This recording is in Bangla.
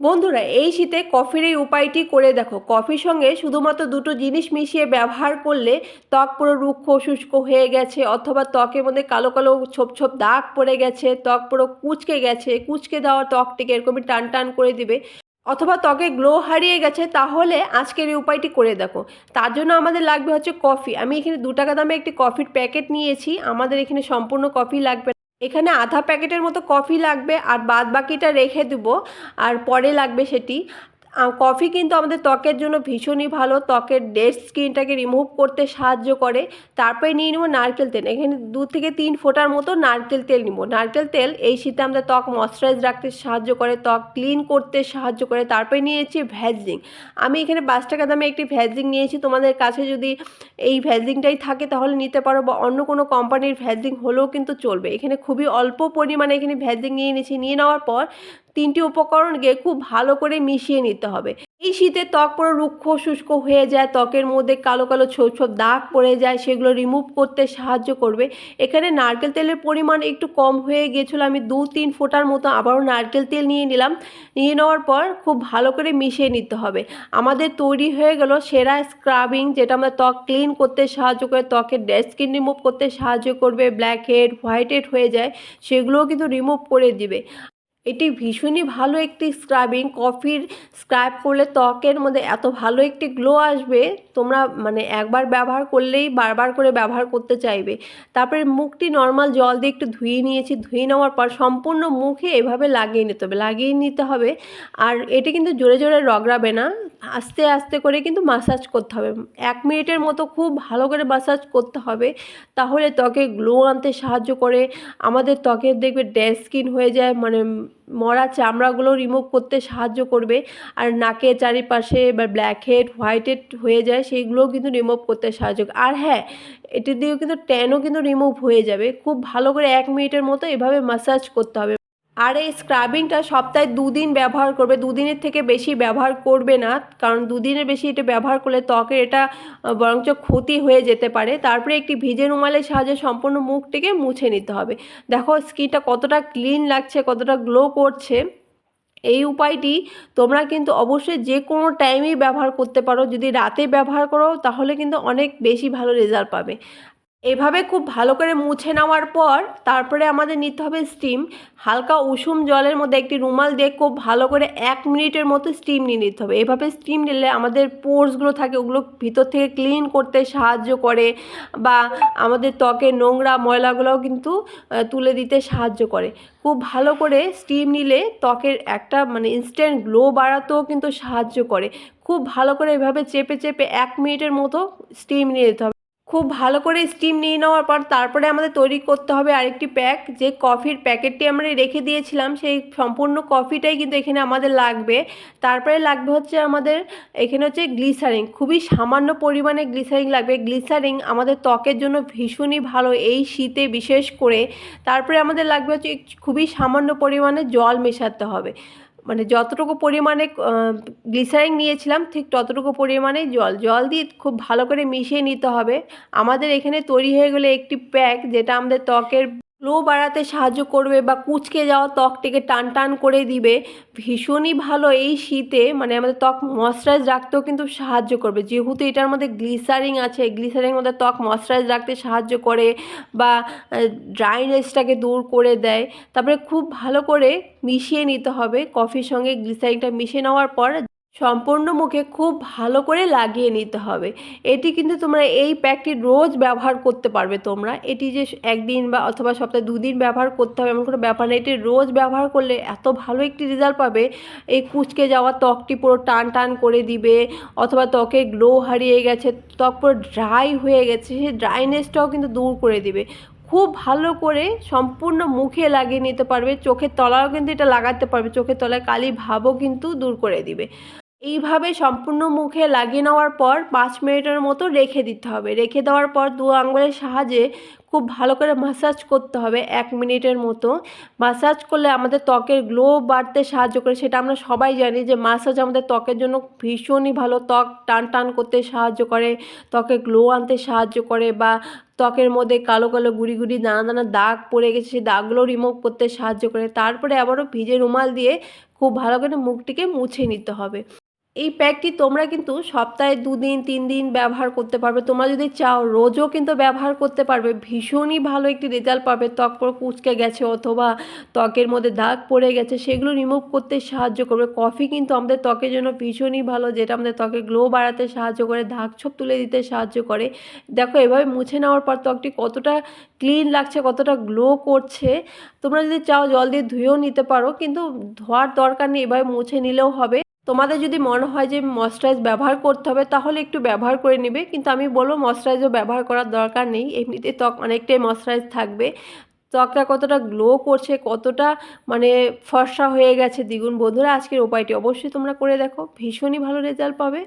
বন্ধুরা, এই শীতে কফির এই উপায়টি করে দেখো। কফির সঙ্গে শুধুমাত্র দুটো জিনিস মিশিয়ে ব্যবহার করলে ত্বক পুরো রুক্ষ, শুষ্ক হয়ে গেছে, অথবা ত্বকের মধ্যে কালো কালো ছোপ ছোপ দাগ পড়ে গেছে, ত্বক পুরো কুচকে গেছে, কুচকে দেওয়া ত্বকটিকে এরকমই টান টান করে দিবে, অথবা ত্বকে গ্লো হারিয়ে গেছে, তাহলে আজকের এই উপায়টি করে দেখো। তার জন্য আমাদের লাগবে হচ্ছে কফি। আমি এখানে দু টাকা দামে একটি কফির প্যাকেট নিয়েছি। আমাদের এখানে সম্পূর্ণ কফি লাগবে। এখানে আধা প্যাকেটের মতো কফি লাগবে আর বাদ বাকিটা রেখে দেবো আর পরে লাগবে সেটি। কফি কিন্তু আমাদের ত্বকের জন্য ভীষণই ভালো। ত্বকের ডেড স্কিনটাকে রিমুভ করতে সাহায্য করে। তারপরে নিয়ে নেব নারকেল তেল। এখানে দু থেকে তিন ফোটার মতো নারকেল তেল নিব। নারকেল তেল, এই শীতে আমাদের ত্বক ময়শ্চারাইজ রাখতে সাহায্য করে, ত্বক ক্লিন করতে সাহায্য করে। তারপরে নিয়েছি ভ্যাজিং আমি এখানে পাঁচ টাকা দামে একটি ভ্যাজিং নিয়েছি। তোমাদের কাছে যদি এই ভ্যাজিংটাই থাকে তাহলে নিতে পারো বা অন্য কোনো কোম্পানির ভ্যাজিং হলেও কিন্তু চলবে। এখানে খুবই অল্প পরিমাণে এখানে ভ্যাজিং নিয়ে নিয়েছি। নিয়ে নেওয়ার পর তিনটি উপকরণকে খুব ভালো করে মিশিয়ে নিতে হবে। এই শীতে ত্বক পুরো রুক্ষ, শুষ্ক হয়ে যায়, ত্বকের মধ্যে কালো কালো ছোপ ছোপ দাগ পড়ে যায়, সেগুলো রিমুভ করতে সাহায্য করবে। এখানে নারকেল তেলের পরিমাণ একটু কম হয়ে গিয়েছিল, আমি দু তিন ফোঁটার মতো আবারও নারকেল তেল নিয়ে নিলাম। নিয়ে নেওয়ার পর খুব ভালো করে মিশিয়ে নিতে হবে। আমাদের তৈরি হয়ে গেল সেরা স্ক্রাবিং যেটা আমাদের ত্বক ক্লিন করতে সাহায্য করে, ত্বকের ডেড স্কিন রিমুভ করতে সাহায্য করবে ব্ল্যাক হেড হোয়াইট হেড হয়ে যায়, সেগুলোও কিন্তু রিমুভ করে দিবে। এটি ভীষণই ভালো একটি স্ক্রাবিং কফির স্ক্রাব করলে ত্বকের মধ্যে এত ভালো একটি গ্লো আসবে, তোমরা মানে একবার ব্যবহার করলেই বারবার করে ব্যবহার করতে চাইবে। তারপরে মুখটি নর্মাল জল দিয়ে একটু ধুয়ে নিয়েছি, ধুয়ে নেওয়ার পর সম্পূর্ণ মুখে এভাবে লাগিয়ে নিতে হবে, লাগিয়ে নিতে হবে। আর এটি কিন্তু জোরে জোরে রগড়াবে না, আস্তে আস্তে করে কিন্তু মাসাজ করতে হবে। এক মিনিটের মতো খুব ভালো করে মাসাজ করতে হবে, তাহলে ত্বকে গ্লো আনতে সাহায্য করে। আমাদের ত্বকের দেখবে ড্যাশ স্কিন হয়ে যায় মানে মরা চামড়াগুলো রিমুভ করতে সাহায্য করবে। আর নাকের চারিপাশে বা ব্ল্যাক হেড হোয়াইট হেড হয়ে যায় সেইগুলোও কিন্তু রিমুভ করতে সাহায্য আর হ্যাঁ এটি দিয়েও কিন্তু ট্যানও কিন্তু রিমুভ হয়ে যাবে। খুব ভালো করে এক মিনিটের মতো এভাবে মাসাজ করতে হবে। আর এই স্ক্রাবিংটা সপ্তাহে দুদিন ব্যবহার করবে, দুদিনের থেকে বেশি ব্যবহার করবে না, কারণ দুদিনের বেশি এটা ব্যবহার করলে ত্বকের এটা বরঞ্চ ক্ষতি হয়ে যেতে পারে। তারপরে একটি ভিজে রুমালের সাহায্যে সম্পূর্ণ মুখটিকে মুছে নিতে হবে। দেখো স্কিনটা কতটা ক্লিন লাগছে, কতটা গ্লো করছে। এই উপায়টি তোমরা কিন্তু অবশ্যই যে কোনো টাইমেই ব্যবহার করতে পারো। যদি রাতে ব্যবহার করো, তাহলে কিন্তু অনেক বেশি ভালো রেজাল্ট পাবে। এভাবে খুব ভালো করে মুছে নেওয়ার পর তারপরে আমাদের নিতে হবে স্টিম হালকা উষুম জলের মধ্যে একটি রুমাল দিয়ে খুব ভালো করে এক মিনিটের মতো স্টিম নিয়ে নিতে হবে। এভাবে স্টিম নিলে আমাদের পোর্সগুলো থাকে ওগুলো ভিতর থেকে ক্লিন করতে সাহায্য করে বা আমাদের ত্বকের নোংরা ময়লাগুলোও কিন্তু তুলে দিতে সাহায্য করে। খুব ভালো করে স্টিম নিলে ত্বকের একটা মানে ইনস্ট্যান্ট গ্লো বাড়াতেও কিন্তু সাহায্য করে। খুব ভালো করে এভাবে চেপে চেপে এক মিনিটের মতো স্টিম নিয়ে নিতে হবে। খুব ভালো করে স্টিম নিয়ে নেওয়ার পর তারপরে আমাদের তৈরি করতে হবে আরেকটি প্যাক যে কফির প্যাকেটটি আমরা রেখে দিয়েছিলাম, সেই সম্পূর্ণ কফিটাই কিন্তু এখানে আমাদের লাগবে। তারপরে লাগবে হচ্ছে আমাদের, এখানে হচ্ছে গ্লিসারিং খুবই সামান্য পরিমাণে গ্লিসারিং লাগবে। গ্লিসারিং আমাদের ত্বকের জন্য ভীষণই ভালো, এই শীতে বিশেষ করে। তারপরে আমাদের লাগবে হচ্ছে, খুবই সামান্য পরিমাণে জল মেশাতে হবে। মানে যতটুকু পরিমাণে গ্লিসারিং নিয়েছিলাম, ঠিক ততটুকু পরিমাণে জল। জল দিয়ে খুব ভালো করে মিশিয়ে নিতে হবে। আমাদের এখানে তৈরি হয়ে গেলে একটি প্যাক, যেটা আমাদের ত্বকের গ্লো বাড়াতে সাহায্য করবে বা কুচকে যাওয়া ত্বকটিকে টান টান করে দিবে, ভীষণই ভালো এই শীতে। মানে আমাদের ত্বক ময়শ্চারাইজ রাখতেও কিন্তু সাহায্য করবে। যেহেতু এটার মধ্যে গ্লিসারিং আছে গ্লিসারিং মধ্যে ত্বক ময়শ্চারাইজ রাখতে সাহায্য করে বা ড্রাইনেসটাকে দূর করে দেয়। তারপরে খুব ভালো করে মিশিয়ে নিতে হবে। কফির সঙ্গে গ্লিসারিংটা মিশিয়ে নেওয়ার পর সম্পূর্ণ মুখে খুব ভালো করে লাগিয়ে নিতে হবে। এটি কিন্তু তোমরা এই প্যাকটি রোজ ব্যবহার করতে পারবে তোমরা। এটি যে একদিন বা অথবা সপ্তাহে দুদিন ব্যবহার করতে হবে এমন কোনো ব্যাপার নেই এটি রোজ ব্যবহার করলে এত ভালো একটি রেজাল্ট পাবে। এই কুচকে যাওয়া ত্বকটি পুরো টান টান করে দিবে, অথবা ত্বকে গ্লো হারিয়ে গেছে, ত্বক পুরো ড্রাই হয়ে গেছে, সেই ড্রাইনেসটাও কিন্তু দূর করে দিবে। খুব ভালো করে সম্পূর্ণ মুখে লাগিয়ে নিতে পারবে, চোখের তলাও কিন্তু এটা লাগাতে পারবে, চোখের তলায় কালি ভাবও কিন্তু দূর করে দিবে। এইভাবে সম্পূর্ণ মুখে লাগিয়ে নেওয়ার পর পাঁচ মিনিটের মতো রেখে দিতে হবে। রেখে দেওয়ার পর দু আঙুলের সাহায্যে খুব ভালো করে মাসাজ করতে হবে এক মিনিটের মতো। মাসাজ করলে আমাদের ত্বকের গ্লো বাড়তে সাহায্য করে, সেটা আমরা সবাই জানি যে মাসাজ আমাদের ত্বকের জন্য ভীষণই ভালো। ত্বক টান টান করতে সাহায্য করে, ত্বকে গ্লো আনতে সাহায্য করে বা ত্বকের মধ্যে কালো কালো গুড়ি গুড়ি দানা দানা দাগ পড়ে গেছে, সেই দাগগুলো রিমুভ করতে সাহায্য করে। তারপরে আবারও ভিজে রুমাল দিয়ে খুব ভালো করে মুখটিকে মুছে নিতে হবে। এই প্যাকটি তোমরা কিন্তু সপ্তাহে দুদিন তিন দিন ব্যবহার করতে পারবে। তোমরা যদি চাও, রোজও কিন্তু ব্যবহার করতে পারবে। ভীষণই ভালো একটি রেজাল্ট পাবে। ত্বক পুরো কুচকে গেছে অথবা ত্বকের মধ্যে দাগ পড়ে গেছে, সেগুলো রিমুভ করতে সাহায্য করবে। কফি কিন্তু আমাদের ত্বকের জন্য ভীষণই ভালো, যেটা আমাদের ত্বকে গ্লো বাড়াতে সাহায্য করে, দাগ ছোপ তুলে দিতে সাহায্য করে। দেখো, এভাবে মুছে নেওয়ার পর ত্বকটি কতটা ক্লিন লাগছে, কতটা গ্লো করছে, তোমরা যদি চাও জল দিয়ে ধুয়েও নিতে পারো, কিন্তু ধোয়ার দরকার নেই, এভাবে মুছে নিলেও হবে। তোমাদের যদি মনে হয় যে ময়শ্চারাইজ ব্যবহার করতে হবে, তাহলে একটু ব্যবহার করে নেবে। কিন্তু আমি বলব ময়শ্চারাইজও ব্যবহার করার দরকার নেই। এমনিতে ত্বক অনেকটাই ময়শ্চারাইজ থাকবে। ত্বকটা কতটা গ্লো করছে, কতটা মানে ফর্সা হয়ে গেছে, দ্বিগুণ। বন্ধুরা, আজকের উপায়টি অবশ্যই তোমরা করে দেখো। ভীষণই ভালো রেজাল্ট পাবে।